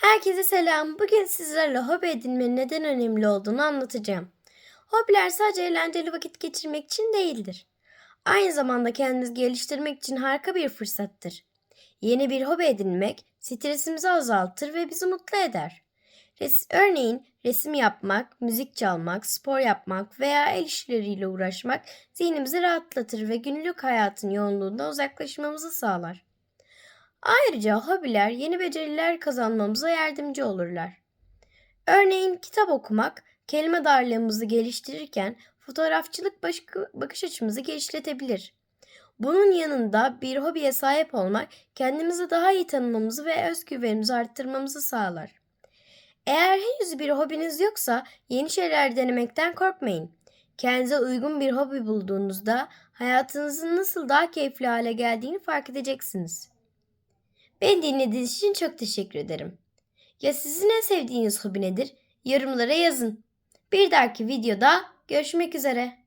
Herkese selam. Bugün sizlerle hobi edinmenin neden önemli olduğunu anlatacağım. Hobiler sadece eğlenceli vakit geçirmek için değildir. Aynı zamanda kendimizi geliştirmek için harika bir fırsattır. Yeni bir hobi edinmek stresimizi azaltır ve bizi mutlu eder. Res- örneğin resim yapmak, müzik çalmak, spor yapmak veya el işleriyle uğraşmak zihnimizi rahatlatır ve günlük hayatın yoğunluğundan uzaklaşmamızı sağlar. Ayrıca hobiler yeni beceriler kazanmamıza yardımcı olurlar. Örneğin kitap okumak kelime darlığımızı geliştirirken fotoğrafçılık baş- bakış açımızı genişletebilir. Bunun yanında bir hobiye sahip olmak kendimizi daha iyi tanımamızı ve özgüvenimizi arttırmamızı sağlar. Eğer henüz bir hobiniz yoksa yeni şeyler denemekten korkmayın. Kendinize uygun bir hobi bulduğunuzda hayatınızın nasıl daha keyifli hale geldiğini fark edeceksiniz. Beni dinlediğiniz için çok teşekkür ederim. Ya sizin en sevdiğiniz hobi nedir? Yorumlara yazın. Bir dahaki videoda görüşmek üzere.